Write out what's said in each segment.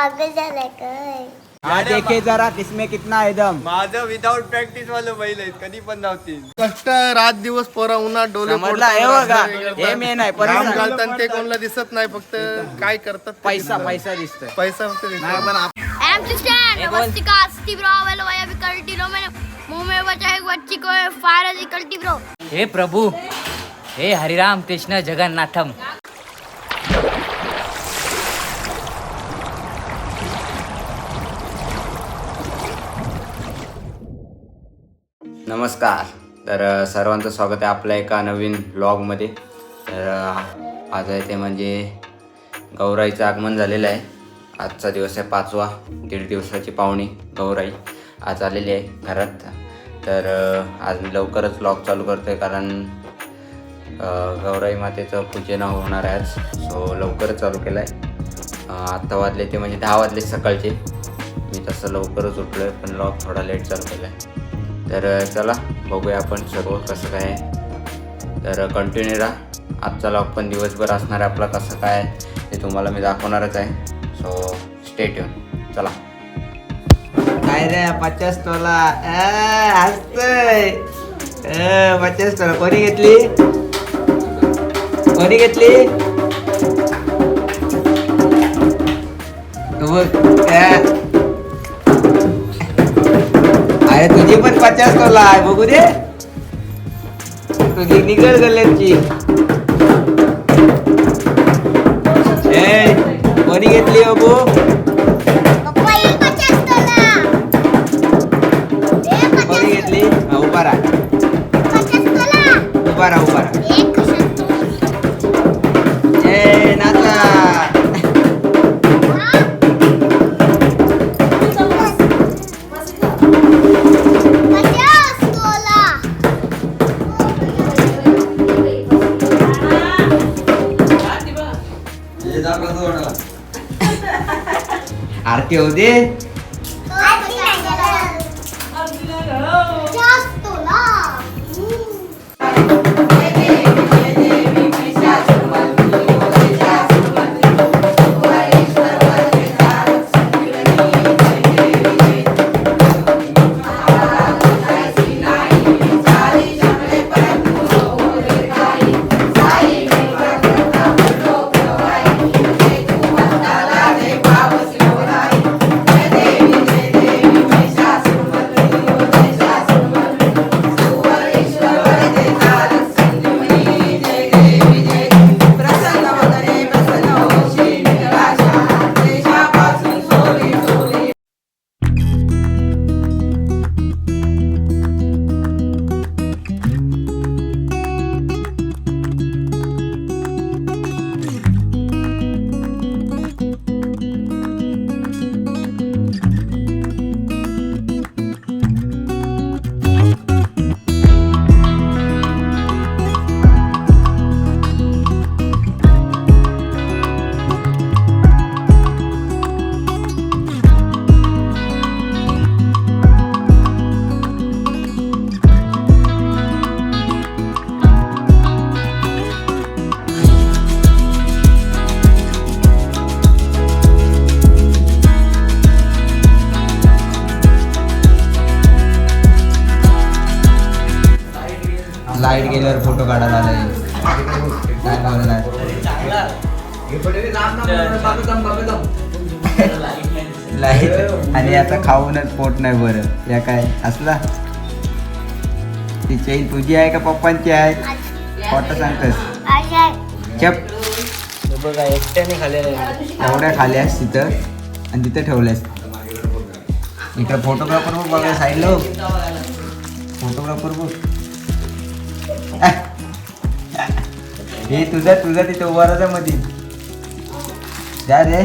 मागे झालाय काय? हा देखे जरा किसमें कितना है दम माझं विदाऊट प्रॅक्टिस वालं बैल आहेत कधी पण धावतील. कष्ट रात दिवस पोरा उन्हात डोले समजला हे बघा रस्ते हे. मेन आहे घालतात ते कोणाला दिसत नाही फक्त काय करतात ते पैसा दिसतं. पैसा दिसतोय. पैसा फक्त दिसतो. मुंह में बचा है बच्ची को फायर ब्रो। हे प्रभु हे हरिराम कृष्ण जगन्नाथम। नमस्कार. तर सर्वांचं स्वागत आहे आपल्या एका नवीन ब्लॉगमध्ये तर आज आहे ते म्हणजे गौराईचं आगमन झालेलं आहे. आजचा दिवस आहे पाचवा. दीड दिवसाची पाहुणी गौराई आज आलेली आहे घरात. तर आज मी लवकरच ब्लॉग चालू करतो आहे कारण गौराई मातेचं पूजन होणार आहे आज. सो लवकरच चालू केलं आहे आत्ता वाजले ते म्हणजे दहा वाजले सकाळचे. मी तसं लवकरच उठलो आहे पण लॉक थोडा लेट चालू केला आहे तर चला बघूया आपण सर्व कसं काय तर कंटिन्यू राहा. आजचा लॉग पण दिवसभर असणार आहे. आपला कसं काय ते तुम्हाला मी दाखवणारच आहे. सो स्टेट येऊन चला. काय रे पचास तोला? हसतय. पचास तोला. कोणी घेतली? कोणी घेतली? तू बघ. अरे तुझी पण पचास कोला आहे बघू दे. तुझी निघल गल्ल्याची. कोणी घेतली हो बघू आरती असला. ती चैन तुझी आहे का पप्पांची आहे? खोटं सांगतस चप. बघा एकट्याने खाल्लेलं एवढ्या खाल्यास तिथं आणि तिथं ठेवल्यास. इकडे फोटोग्राफर बघ बघा साईडला फोटोग्राफर बघ. हे तुझा तुझा तिथे उभा राहता मध्ये जा रे.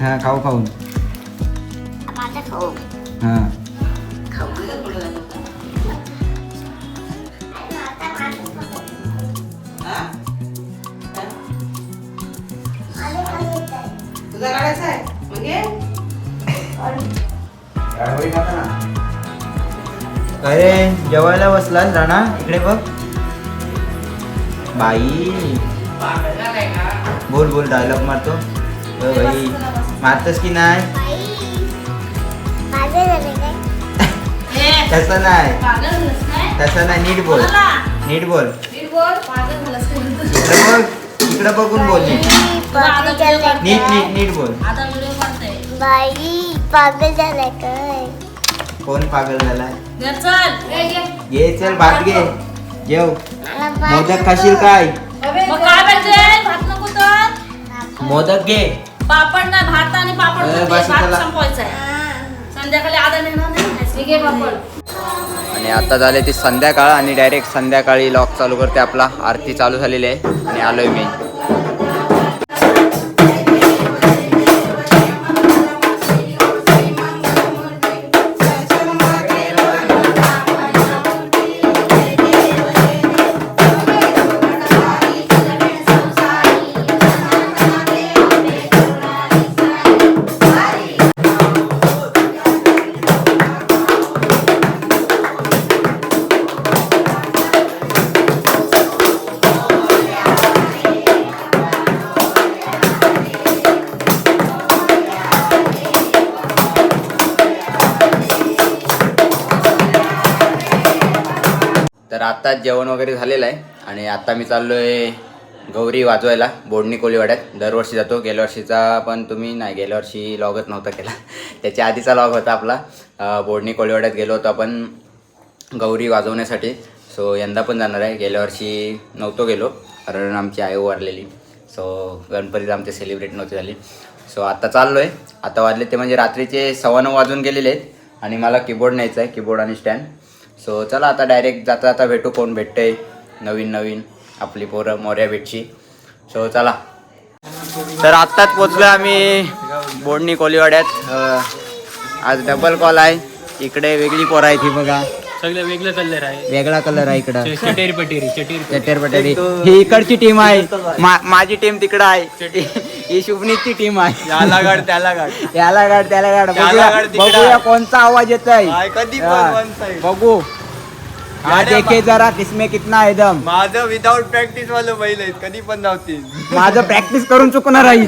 हा खाऊ खाऊन. हा. अरे जेवायला बसलास राणा? इकडे बघ. बाई. बोल बोल डायलॉग मारतो. भाई मारतस की नाही? तसं नाही. तसं नाही. नीट बोल. नीट बोल. इकडे बोल. इकडे बघून बोल नीट. नीट नीट नीट बोल. बाई पागल झालाय काय? कोण पागल झालाय? घे चल. भात घे. जेव. मोदक खाशील काय? मग काय पाहिजे? भात नको तर. मोदक घे. पापड नाही भात आणि पापड बस भात चला. संपवायचा आहे संध्याकाळी आधा नेणार नाही घे पापड. आणि आता झाले ती संध्याकाळ आणि डायरेक्ट संध्याकाळी लॉक चालू करते आपला. आरती चालू झालेली आहे. आणि आलोय मी. तर आत्ताच जेवण वगैरे झालेलं आहे. आणि आत्ता मी चाललो आहे गौरी वाजवायला बोडणी कोळीवाड्यात दरवर्षी जातो. गेल्या वर्षीचा पण तुम्ही नाही गेल्या वर्षी लॉगच नव्हता केला. त्याच्या आधीचा लॉग होता आपला. बोडणी कोळीवाड्यात गेलो होतो आपण गौरी वाजवण्यासाठी. सो यंदा पण जाणार आहे. गेल्या वर्षी नव्हतो गेलो. कारण आमची आई वारलेली. सो गणपतीत आमचे सेलिब्रेट नव्हती झाली. सो आता चाललो आहे आता वाजले ते म्हणजे रात्रीचे सव्वा नऊ वाजून गेलेले आहेत. आणि मला कीबोर्ड न्यायचा आहे. कीबोर्ड आणि स्टँड सो चला आता डायरेक्ट जाता जाता भेटू कोण भेटतंय? नवीन नवीन आपली पोरं मोऱ्या भेटची. सो चला. तर आत्ताच पोचलो आम्ही बोडणी कोलीवाड्यात. आज डबल कॉल आहे. इकडे वेगळी पोरं आहे ती बघा. सगळं वेगळं कलर आहे. वेगळा कलर आहे इकडं. चटेरी पटेरी चटेरी चटर पटेरी. ही इकडची टीम आहे. मा- माझी टीम तिकडं आहे. ही शुभनीतची टीम आहे. याला गाड त्याला गाड. याला गाड त्याला गाड. त्याला बघूया तिकडं. बघूया कोणता आवाज येत आहे कधी पण one side. बघू. हा गाड्या देखे जरा किसमे कितना आहे दम माझं विदाऊट प्रॅक्टिस वालं बैल आहेत कधी पण धावतील. माझं प्रॅक्टिस करून चुकणार आहे.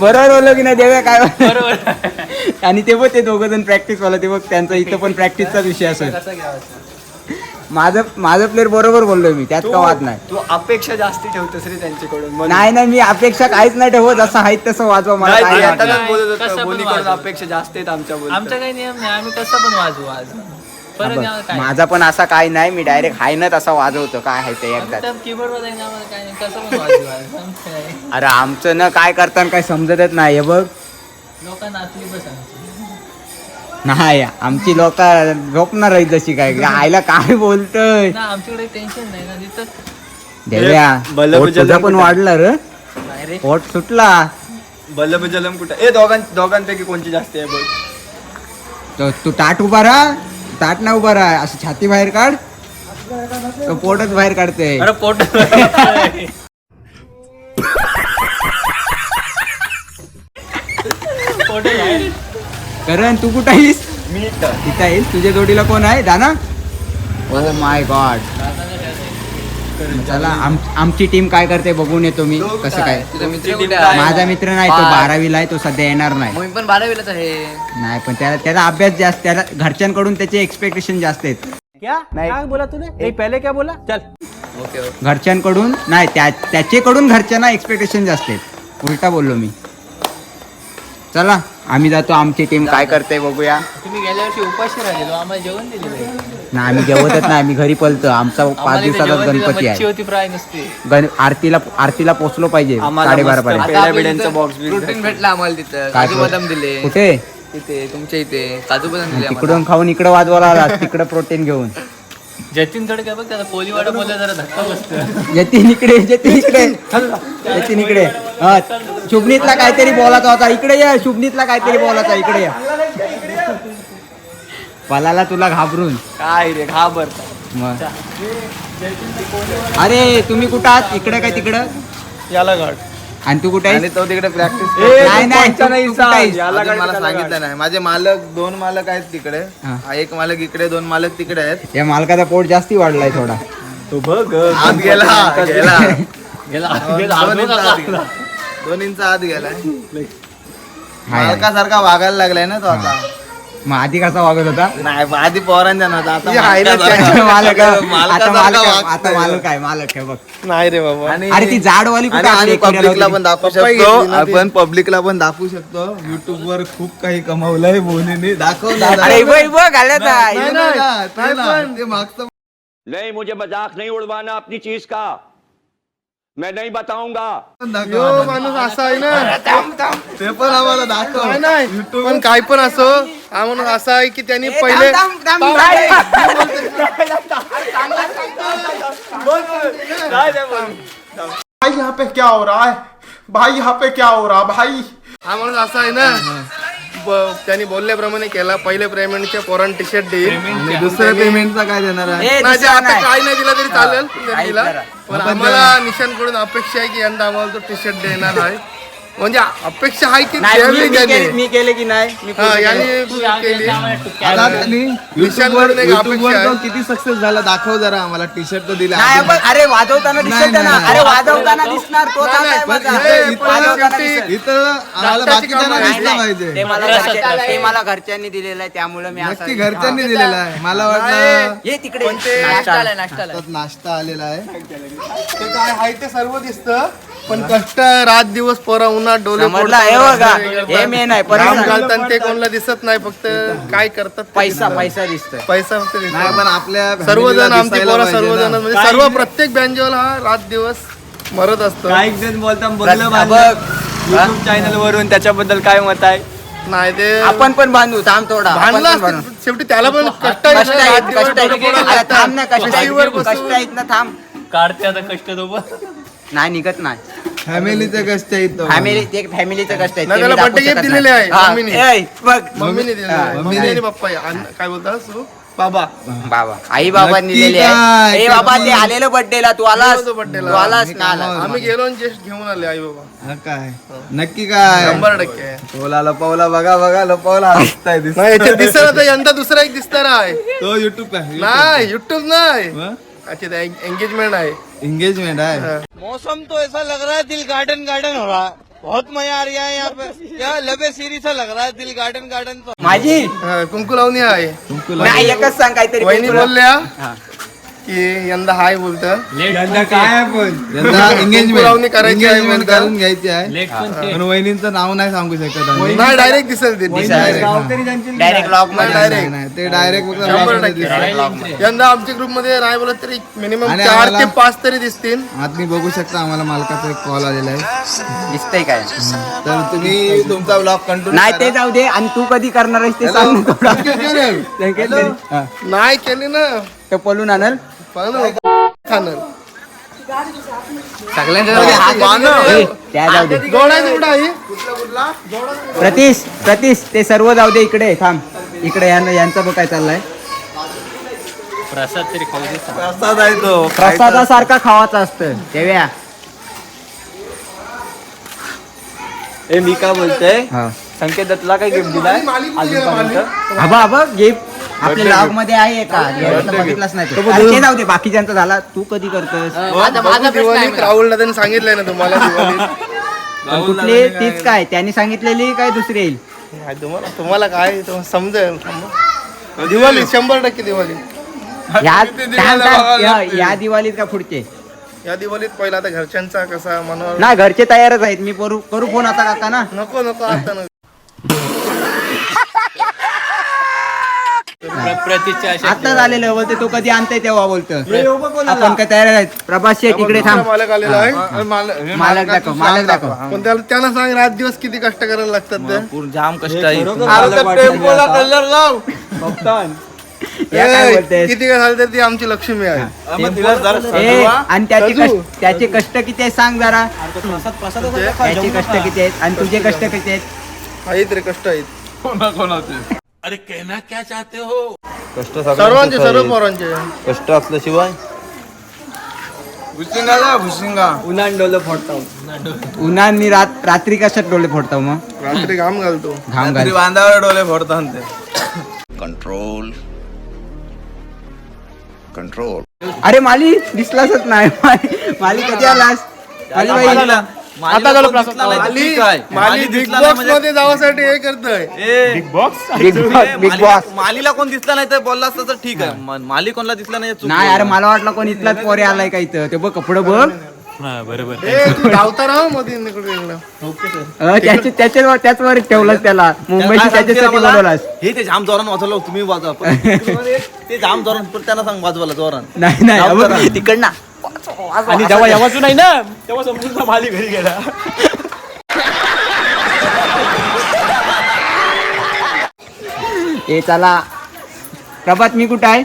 बरोबर बोललो की नाही देव्या काय बरोबर. आणि ते बघ ते दोघं जण प्रॅक्टिस वाला ते बघ त्यांचा इथं पण प्रॅक्टिसचाच विषय असेल. माझं माझं प्लेअर बरोबर बोललोय मी त्यात का वाद नाही तू अपेक्षा जास्ती ठेवतोस रे त्यांच्याकडून म्हणून. नाही नाही मी अपेक्षा काहीच नाही ठेवत जसं आहे तसं वाजवा मला नाही, काय ते नाही येतानाच वाटत. बोलत कसं होतं पण बोनीकडून वाजव. अपेक्षा जास्त आहेत आमच्या आमचा बोलतो काही नियम नाही आम्ही कसं पण वाजवू आज परत बघ, नाही, काय माझा पण असा काय नाही मी डायरेक्ट हाय ना तसा वाजवतो काय आहे ते एकदा कीबोर्ड वर जाईन आम्हाला काय नाही कसं पण वाजवू आज आमचं काय. अरे आमचं ना काय करताना काय समजतच नाही हे बघ लोकांना आतली बस आमची नाही आमची लोक झोपणार आहे जशी काय. आईला काय बोलतोय? ना आमच्याकडे टेन्शन नाही ना तिथं देव्या पोट तुझा पण कुठं? वाढला र. नाही रे. पोट सुटला. बल्लभ जलम कुठं? ए दोघां दोघांपैकी कोणची जास्त आहे बघ तो तू ताट उभा राहा. ताट ना उभा राहा. असं छाती बाहेर काढ. तो पोटच बाहेर काढते अरे पोट पोट. करण तू कुठं आहेस? मी इथं. आहेस? तुझ्या जोडीला कोण आहे? दाना? ओ माय गॉड चला आम- आमची टीम काय करते बघून येतो मी. कसं काय? माझा मित्र नाही तो बारावीला आहे तो सध्या येणार नाही. मी पण बारावीलाच आहे. नाही पण त्याला त्याला अभ्यास जास्त त्याला घरच्यांकडून त्याचे एक्सपेक्टेशन जास्त आहेत. क्या? नाही. बोला तूने? ए पहले क्या बोला? चल. Okay okay. घरच्यांकडून नाही त्या त्याचेकडून घरच्यांना एक्सपेक्टेशन जास्त आहेत. उलटा बोललो मी. चला आम्ही जातो आमची टीम काय करते बघूया. तुम्ही गेल्या वर्षी उपाशी राहिलेलो आम्हाला जेवण दिले ना आम्ही जेवतच नाही आम्ही घरी पलतो. आमचा पाच दिवसाचा गणपती आहे. होती फ्राय नसते. गण आरतीला आरतीला पोचलो पाहिजे साडेबारा पर्यंत पेढ्या बिड्यांचं बॉक्स प्रोटीन भेटला आम्हाला तिथं. काय काजू बदाम दिले. कुठे? इथे तुमच्या इथे. काजू बदाम दिले आम्हाला. तिकडून खाऊन इकडे वाजवायला आला तिकडे प्रोटीन घेऊन. जतीन थोडं काय बघ त्याला कोलीवाडा बोलला जरा धक्का बसतो. जतीन इकडे जतीन इकडे. जतीन इकडे. हा शुभनीतला काहीतरी बोलायचा होता. इकडे या शुभनीतला काहीतरी बोलायचा इकडे या. पलाला तुला घाबरून. काय रे घाबर. मग. अरे तुम्ही कुठं आहात? इकडे काय तिकडं? याला गाड आणि तू कुठे आणि आहेस तो तिकडे प्रॅक्टिस नाही नाही तू- तू कुठे आहेस? मला सांगितलं नाही. माझे मालक दोन मालक आहेत तिकडे. हा. हा, एक मालक इकडे दोन मालक तिकडे आहेत. या मालकाचा पोट जास्ती वाढलाय थोडा. तो बघ आत गेला गेला. दोन इंच आत गेला. दोन इंच आत गेलाय. हाय, हाय. मालकासारखा वागायला लागलाय ना तो आता. मग आधी कसा वागत होता? नाही आधी पोरांच्या नव्हता आता मालक मालकासारखा- आता मालकासारखा मालक वागतोय. आता मालक आहे मालक आहे बघ. नाही रे बाबा. आणि अरे ती जाडवाली कुठे आणि आपली आम्ही एकट्याला पब्लिकला होती? पण दाखवू पप्पा शकतो. घेतली ना ती. आपण पब्लिकला पण दाखवू शकतो. युट्यूब वर खूप काही कमवलंय बोनीने दाखव ना. अरे बघ बघ घालत आहे. नाही, नाही, ते ना, ते मागचं नहीं मुझे मजाक नहीं उड़वाना अपनी चीज का। मैं नहीं बताऊंगा। पण दाखव. यो माणूस असा आहे ना. ते पण आम्हाला दाखव. नाही, नाही पण काय पण असो. हा माणूस असा आहे की त्यांनी पहिले. भाई यहाँ पे क्या हो रहा है? भाई यहाँ पे क्या हो रहा भाई? हा माणूस असा आहे ना. ब- त्यांनी बोलल्याप्रमाणे केला. पहिले पेमेंटच्या पोरान टी शर्ट देईल आणि दुसऱ्या पेमेंटचा काय देणार आहे? ए, दुसरा आता नाही. काय नाही दिला तरी चालेल त्यांनी दिला. पण आम्हाला निशांकडून अपेक्षा आहे की यंदा आम्हाला तो टी शर्ट देणार आहे. म्हणजे अपेक्षा आहे की नाही, मी-. केले- मी केले की नाही मी पूर्ण यांनी केले. केली आता त्यांनी निशांकडून युट्यूबवर एक युट्यूबवर अपेक्षा तो आहे. किती सक्सेस झाला दाखव जरा आम्हाला टी शर्ट तर दिला नाही अरे वाजवताना नाही, दिसत ना नाही, अरे. वाजवताना दिसणार तो नाही, चांगला आहे पण माझा. हे पण वाजवताना शेवटी- दिसत. इथं आम्हाला नाश्त्याची बाकीच्यांना कामं नाही, दिसलं नाही. पाहिजे ते मला घरच्या- ते मला घरच्यांनी दिलेलं आहे त्यामुळे मी असं नक्की घरच्यांनी दिलेला आहे मला वाटलं ये तिकडे नाश्ता आलाय नाश्ता आलाय नाश्ता आलेला आहे ते काय आहे ते सर्व दिसतं पण कष्ट रात दिवस पोरा उन्हात डोले समजलं हे बघा. हे आहे. राम परत घालतात ते कोणाला दिसत नाही फक्त काय करतात ते पैसा दिसतं. पैसा दिसतोय. पैसा फक्त दिसतो. नाही पण आपल्या सर्वजण family ला आमची दिसायला पोरं पाहिजे सर्वजण ना. म्हणजे सर्व प्रत्येक बँजोला हा रात दिवस मरत असतो. काही जण बोलता बोललं बघ. युट्यूब चॅनल वरून त्याच्याबद्दल काय मत आहे? नाही ते आपण पण बांधू थांब थोडा. आपण भांडला पण बांधू. शेवटी त्याला पण कष्ट आहे कष्ट ना, आहेत रात दिवस कष्ट आहेत डोकं फोडायला अरे लागतात. थांब ना कष्ट बशीवर आहेत बसून. कष्ट आहेत ना थांब. काढते आता कष्ट तो नाही निघत नाही. फॅमिलीचं कष्ट आहे तो. फॅमिली ते फॅमिलीचं कष्ट आहे. नाही, ते मी त्याला दाखवू birthday gift शकत दिलेले नाही. आहे, हा, मम्मीने. ए, बघ. मम्मीने दिलेलं आहे. हा, मम्मी आणि पप्पा आणि काय बोलतात सु? बाबा. बाबा. आई बाबांनी नक्की दिलेले काय? आहे ए बाबा ते आलेलं बर्थडेला तू आलास. होतो birthday ला. तू आलास मी ना आलास. कामावर. आम्ही गेलो आणि जस्ट घेऊन आले आई बाबा. हा, काय? नक्की काय? शंभर टक्के. टोला लपवला बघा बघा लपवला. हसताय दिसतंय. नाही याच्यात दिसत तर यंदा दुसरा एक दिसणार आहे. तो युट्यूब नाही युट्यूब नाही. अच्छा एंगेजमेंट आहे. एंगेजमेंट आहे. मौसम तो ऐसा लग रहा है दिल गार्डन गार्डन हो रहा है। बहुत मजा आ रहा है यहाँ पे। क्या लबे सीरी सा लग रहा है दिल गार्डन गार्डन तो। माझी कुंकू लावणी आहे तुमकुला नाही एकच सांग काहीतरी वहिनी. बोलल्या हा. की यंदा हाय बोलत. काय पण? यंदा एंगेजमेंट करायची आहे एंगेजमेंट. करून घ्यायची आहे. पण वहिनींचं नाव नाही सांगू शकत आम्ही. नाही डायरेक्ट दिसेल ते. डायरेक्ट लॉकमध्ये. direct. नाही, ते डायरेक्ट फक्त. यंदा आमच्या ग्रुपमध्ये नाही बोलत तरी मिनिमम चार ते पाच तरी दिसतील. आता तुम्ही बघू शकता आम्हाला मालकाचा एक कॉल आलेला आहे. दिसतंय काय? तर तुम्ही तुमचा ब्लॉग कंटिन्यू नाही ते जाऊ दे. आणि तू कधी करणार आहेस ते सांग. हा. नाही केली ना. ते पळून आणल. खाणार. प्रतीश प्रतीश ते सर्व जाऊ दे इकडे. थांब. इकडे यानं यांचा बघ काय चाललाय. प्रसाद तरी खाऊ दे. प्रसाद आहे तो. प्रसादासारखा खावाचा असतं तेव्हा ए मी काय बोलतोय? हा. संकेत दत्तला काय गिफ्ट दिलाय? अजूनपर्यंत आबा आबा गिफ्ट आपल्या लॉगमध्ये आहे का? बघितलाच नाही तो. अरे ते जाऊ दे बाकीच्यांचा झाला. तू कधी करतोस माझा माझा प्रश्न आहे दिवाळीत राहुलला त्यांनी सांगितलंय ना तुम्हाला दिवाळीत. पण कुठली? तीच काय? त्यांनी सांगितलेली काय दुसरी येईल? काय तुम्हाला तुम्हाला काय? तुम्हाला समजेल. थांबा. दिवाळी शंभर टक्के दिवाळी या थांब, थांब. या- या दिवाळीत का पुढचे? या दिवाळीत पहिला आता घरच्यांचा कसा मनोर ना घरचे तयारच आहेत. मी करू करू फोन आता काका ना. नको नको आता नको प्रतीच्या अशा आता झालेलं बोलते तो कधी आणताय तेव्हा बोलतो आपण काय तयार आहेत? प्रभास शेठ इकडे थांब. मालक आलेला आहे. मालक- मालक दाखव मालक दाखव. पण त्याला त्यांना सांग रात दिवस किती कष्ट करायला लागतात ते? जाम कष्ट आहे. कलर लाव. या काय ए, बोलतेस किती काय झालं तर ती आमची लक्ष्मी आहे. ए, आणि त्याचे कष्ट त्याचे कष्ट किती आहेत सांग जरा. त्याचे कष्ट किती आहेत? आणि तुझे कष्ट किती आहेत? आहेत रे कष्ट आहेत. कष्ट सर्वांचे सर्व पोरांचे. कष्ट असल्याशिवाय भुसिंगा जा भुसिंगा. उन्हानी रात रात्री कशात डोळे फोडताव मग? रात्री घाम घालतो. घाम तरी घाल बांधावर डोले फोडतात ते. अरे माली दिसलासच नाही. माली माली कधी आलास? माली बाई. आता माली माली बिग बॉक्समध्ये जावासाठी हे करतोय. बिग बॉस बिग बॉस मालीला कोण दिसला नाही तर बोलला असतं तर ठीक आहे. माली कोणला दिसला नाही नाही अरे मला वाटलं कोण इथलाच पोरे आलाय का इथं. ते बघ कपडे बघ. तू धावता ना मध्ये इकडे इकडे. अं, त्याचे त्याच्या त्याच वर ठेवलंस त्याला. मुंबईची त्याच्यासाठी बनवलास हे ते जाम जोरान वाजवलं तुम्ही वाजवा. पण ते जाम जोरान पण त्यांना सांग वाजवायला जोरान. नाही नाही तिकडनं आणि जेव्हा यावाचू नाही ना तेव्हा समजून माली घरी गेला. ए चला. प्रभात मी कुठं आहे?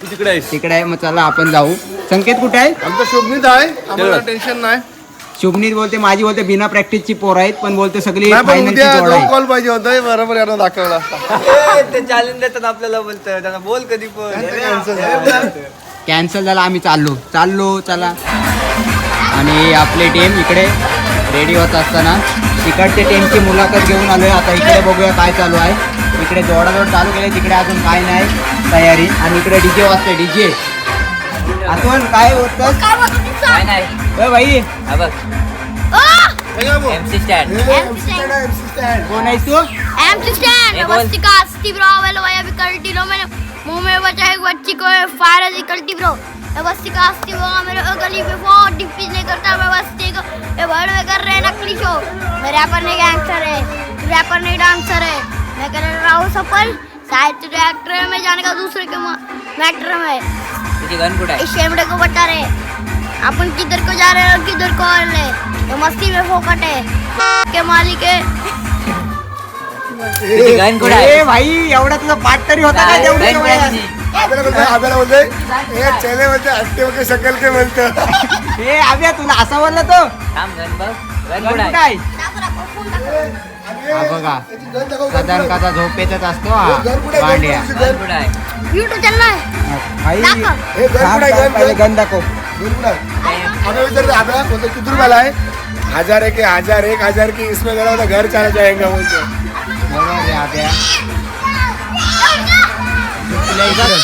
तू तिकडे आहेस. तिकडे आहे. मग चला आपण जाऊ. संकेत कुठे आहे? आमचं शोभनीत आहे. आम्हाला टेन्शन नाही. शुभनीत बोलते माझी बोलते बिना प्रॅक्टिसची पोर आहेत पण बोलते सगळी नाही पण फायनलची उद्या जोड जो आहे कॉल पाहिजे होता. बरोबर यानं दाखवला असता. ते चॅलेंज देतात आपल्याला बोलतं त्यांना बोल कधी पण. कॅन्सल झाला आम्ही चाललो. चाललो चला. आणि आपली टीम इकडे रेडी होत असताना तिकडच्या टीमची मुलाखत घेऊन आलोय. आता इकडे बघूया काय चालू आहे. इकडे जोडाजोड चालू केले तिकडे अजून काय नाही तयारी. आणि इकडे डीजे वाजते डीजे अजून काय होतं? काय ते काय. नाही. ए भाई? हा बघ. ओ! MC Stan MC stand. कोण आहेस तू? MC stand. Eh, बोल. Rustica, Steve Rowell, voy a picar el tiro, मैंने मुंह में बचा एक को फायर है कल्टी ब्रो। मैं बस्ती का अस्ती होगा मेरे गली पे बहुत डिफीज नहीं करता मैं बस्ती को ये वर्ड में कर रहे हैं नकली शो मैं रैपर नहीं गैंगस्टर है रैपर नहीं डांसर है। मैं कर रहा हूँ सफल शायद तुझे एक्टर है मैं जाने का दूसरे के मैटर में। तुझी गन कुठे आहे इस शेमड़े को बता रहे अपन किधर को जा रहे हैं और किधर को आ रहे हैं मस्ती में फोकट है। के मालिक है। कुठे आहे? ए भाई एवढा तुझा पाठ तरी होता? चेले बोलते हट्टे वगैरे के बोलतो ए आव्या तुला असा बोलला तो? थांब गन बघ. गन गण कुठे कुठं आहे? आहे हा बघा. कदन कदा झोपेतच असतो हा. भांड्या. कुठे आहे? यूट्यूब है पहिले गण दाखव. हमें बोलतो हजार एक हजार एक हजार की इसमें होता घर चला जाएगा बोलतो बरोबर रे आव्या तुला इकडं.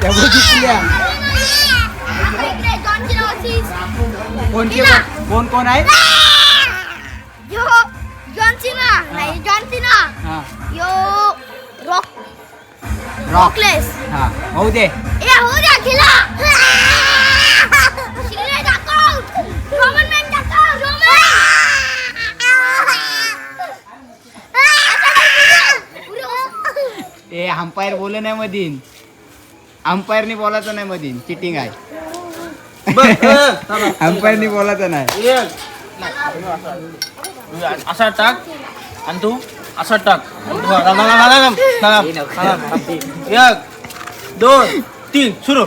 त्या बघ दिसल्या. कोण के कोण कोण आहे यो जॉन सीना नहीं जॉन सीना हा यो रॉक रॉक रॉकलेस हा होऊ दे ए हो द्या खिला शिले दाखव रोमन मॅन दाखव रोमन ए अंपायर बोल नाही मधीन. अंपायरनी बोलायचं नाही मधीन. चिटिंग आहे. अंपायरनी बोलायचं नाही. असा टाक. आणि तू असा टाक. एक दोन तीन सुरू.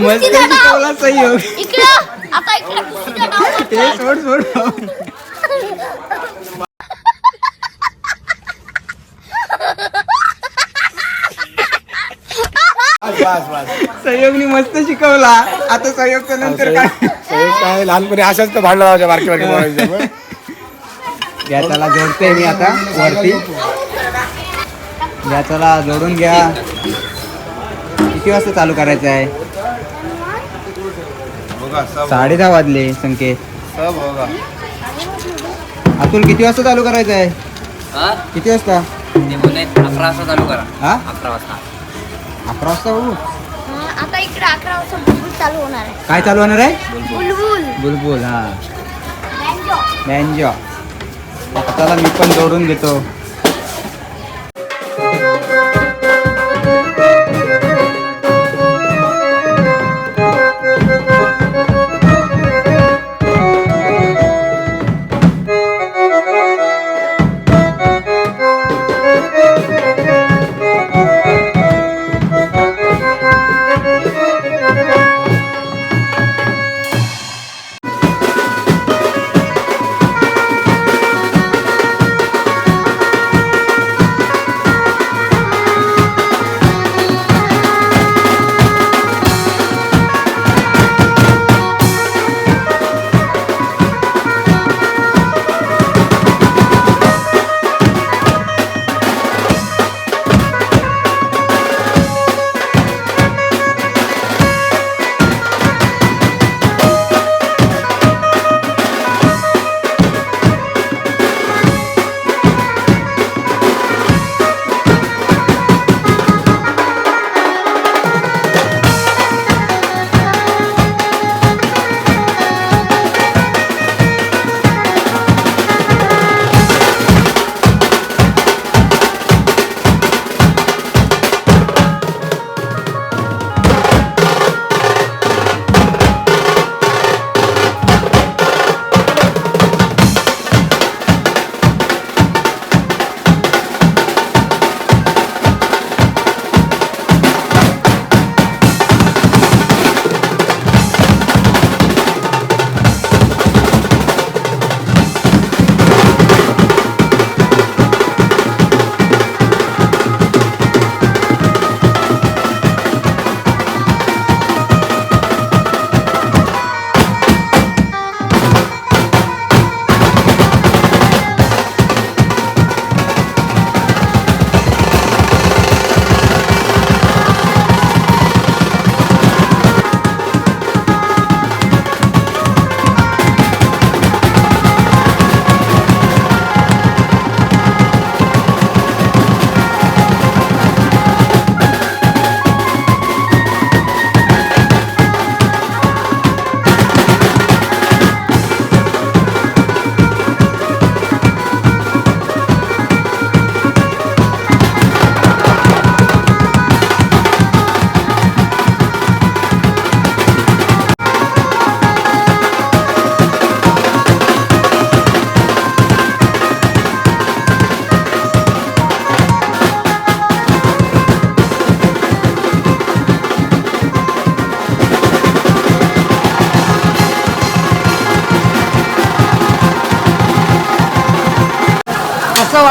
मस्त शिकवला सहयोग इकडं. आता इकडे. कुस्तीचा डाव ते सोड सोड. सहयोगनी मस्त शिकवला. आता सहयोगचं नंतर काय? काय? लहानपणी अशाच तर भांडण लावायच्या बारकी बारकी. घ्या त्याला जोडते मी आता वरती. घ्या चला जोडून घ्या. किती वाजता चालू करायचं आहे? बघा सब. साडे दहा वाजले संकेत. सब होगा अतुल किती वाजता चालू करायचं आहे? किती वाजता? ते बोलले अकरा वाजता चालू करा. हा? अकरा वाजता. अकरा वाजता होऊ आता इकडे अकरा वाजता बुलबुल चालू होणार आहे. काय चालू होणार आहे? बुलबुल. बुलबुल हा. बँजो. बँजो. चला मी पण जोडून घेतो.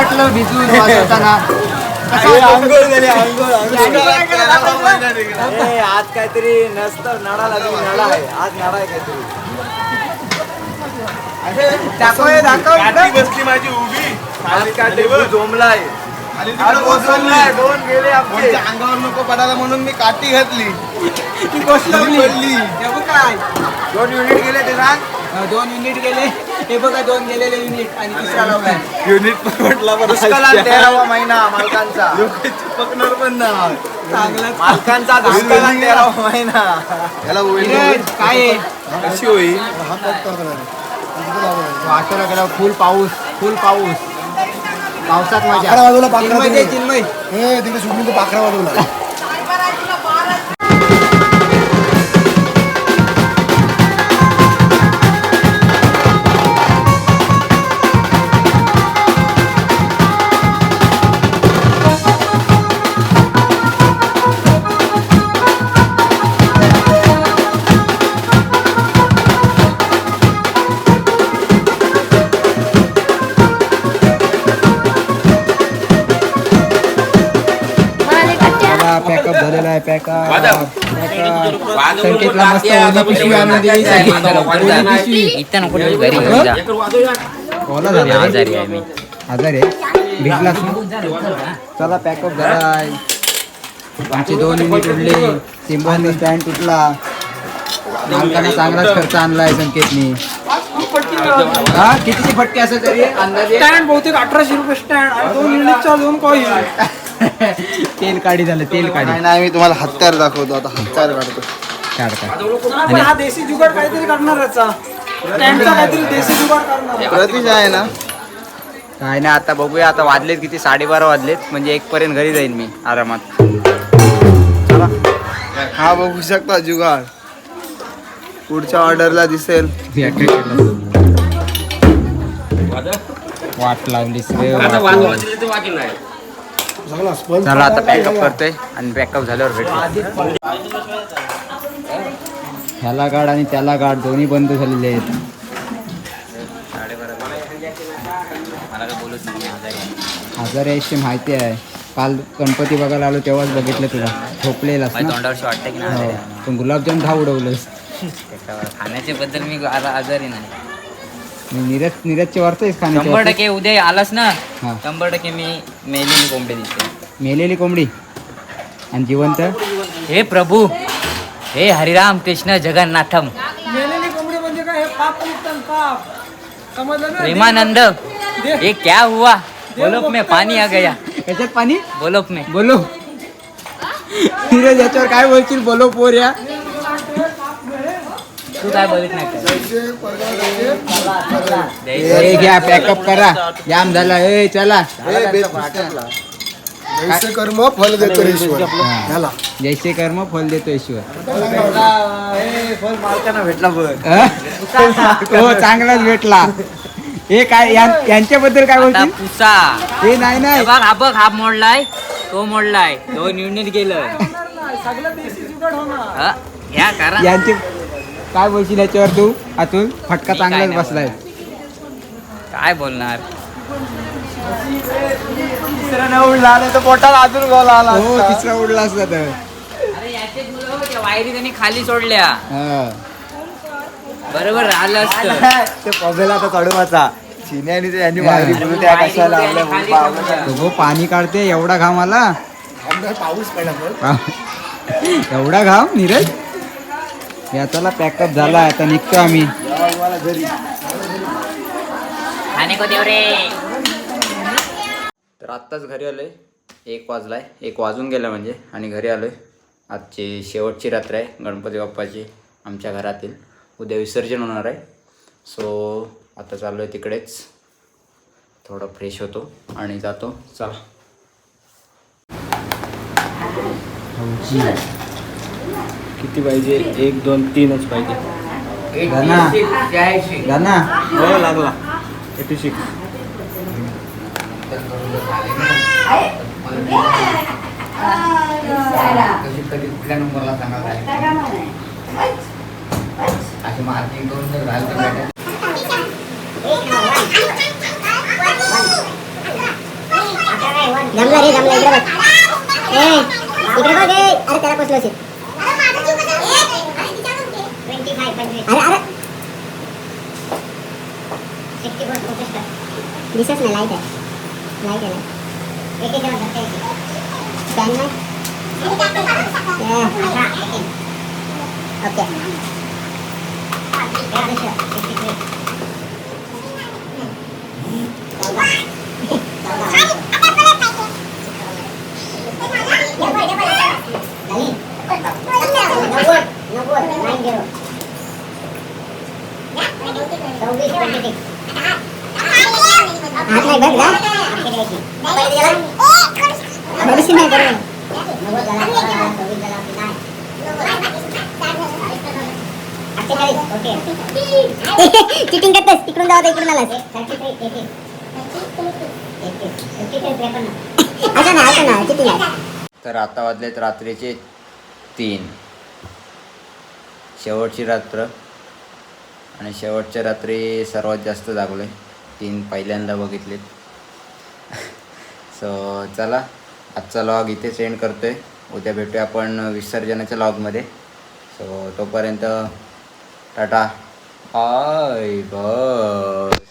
वाटलं भिजून वाजवताना. आज काहीतरी नसतं नाडा लागली नाडा आहे. आज नाडा आहे काहीतरी. दाखव. बसली माझी उभी. जोमलाय दोन गेले आपले. अंगावर नको पडायला म्हणून मी काठी घातली. ती बघ काय. दोन युनिट गेले ते सांग. दोन युनिट गेले. हे बघा दोन गेलेले युनिट आणि तिसरा लावलाय युनिट पण म्हटला दुष्काळ आणि तेरावा महिना मालकांचा. पकणार पण ना. चांगलाच मालकांचा दुष्काळ आणि तेरावा महिना. याला नीरज, काय आहे? कशी होईल? वाटोला गेला फुल पाऊस फुल पाऊस. पावसात मजा. पाखरा चिन्मय तिकडे. चिन्मय. तिकडे सुटून पाखरा वाजवला. झालेला आहे पॅकअप संकेतला मस्त ओली पिशवी आणून दिली संकेतला. ओली पिशवी इथं नको ठेवू, घरी. घेऊन जा ओला मी झाला रे. आजारी आहे मी. आजारी आहे? भिजलास ना चला पॅकअप झालाय आमचे दोन युनिट उडले. सिम्बॉनी स्टँड तुटला. मालकाने चांगलाच खर्च आणलाय संकेतनी. हा कितीची फटके असेल तरी? अंदाजे? स्टँड बहुतेक अठराशे रुपये स्टँड आणि दोन युनिटचा दोन कॉईल तेल काढी झालं तेल काढी. नाही नाही मी तुम्हाला हत्यार दाखवतो आता हत्यार काढतो. काढ काढ. हा देशी जुगाड काहीतरी करणार याचा. स्टँडचा काहीतरी देशी जुगाड करणार. प्रतीश आहे ना? काय नाही आता बघूया आता वाजलेत किती? साडेबारा वाजलेत म्हणजे एक पर्यंत घरी जाईन मी आरामात. हा बघू शकता जुगाड. पुढच्या ऑर्डरला दिसेल. वाट लावलीस रे चला आता पॅकअप करतोय आणि पॅकअप झाल्यावर भेटू. ह्याला गाड आणि त्याला गाड दोन्ही बंद झालेले आहेत. मला काय बोलत नाही मी आजारी आहे. हजार यायची माहिती आहे. काल गणपती बघायला आलो तेव्हाच बघितलं तुला. तोंडावरशी वाटतं की. नाही. पण गुलाबजाम खा उडवलंस. खाण्याच्या बद्दल मी आजारी नाही. नीरज नीरजचे वरतोयस शंभर खाण्याचे टक्के उद्या आलास ना? हा. शंभर टक्के मी मेलेली कोंबडी दिसते. मेलेली कोंबडी. आणि जिवंत? हे प्रभू हे हरिराम कृष्ण जगन्नाथम. मेलेली कोंबडी म्हणजे काय? हे पाप निघतं पाप. समजलं ना? प्रेमानंद ये क्या हुआ? बोलोप में पानी आ गया. याच्यात पाणी? बोलोप में. बोलो. नीरज याच्यावर काय बोलशील? बोलो पोर या तू काय बोलत नाही काय? अरे घ्या पॅकअप करा. जाम झाला. ए चला. जैसे कर्म फल देतो ईश्वर. जैसे कर्म. फल देतो ईश्वर. हे भेटला? हो? चांगलाच भेटला. हे काय यांच्याबद्दल काय बोलशील पुसा. हे नाही हे नाही बघ हा बघ हा मोडलाय तो मोडलाय. दोन युनिट गेलं. सगळं देशी जुगाड होणार. हा, या कारण यांचे काय बोलशील याच्यावर तू? अतुल फटका चांगलाच बसलाय. काय बोलणार? तिसरा उडला नाही तर पोटाला अजून गोल आला हो. तिसरा उडला असता तर. त्या वायरी त्यांनी खाली सोडल्या. हा. बरोबर राहिलं असतं. ते पबेला आता चढवाचा चिन्याने ते यांनी वायरी बोलू त्या वायरी कशाला बोलू आपल्या खाली बाबा- सोडल्या. तो गो पाणी काढते एवढा घाम आला. पाऊस पडला एवढा घाम नीरज? याचाला पॅकअप झाला आता निघतो आम्ही. रे? तर आत्ताच घरी आलोय. एक वाजलाय. एक वाजून गेला म्हणजे. आणि घरी आलोय. आजची शेवटची रात्र आहे. गणपती बाप्पाची आमच्या घरातील. उद्या विसर्जन होणार आहे. सो आता चाललो आहे तिकडेच. थोडं फ्रेश होतो आणि जातो. चला. किती पाहिजे? एक दोन तीनच पाहिजे. गाना गाना हो लागला. एटी सिक्स कधी कधी कुठल्या नंबरला सांगा अशी मार्किंग करून जर झालं तर भेटेल जमला रे जमला इकडे बघ. ए इकडे बघ ए. अरे त्याला कसलं असेल अरे अरे दिसत नाही लाइट आहे लाइट आहे एक एक फॅन नाही ओके हात नाही बघ भविष्य नाही बरोबर चिटिंग करतेस तिकडून जाऊ इकडून आलास. असं असं चिटिंग तर आता वाजलेत रात्रीचे तीन. शेवटची रात्र. आणि शेवटच्या रात्री सर्वात जास्त जागलो तीन पहिल्यांदा बघितलेत. सो चला. आजचा लॉग इथेच एंड करतो आहे उद्या भेटूया आपण विसर्जनाच्या लॉगमध्ये सो तोपर्यंत टाटा. Bye bye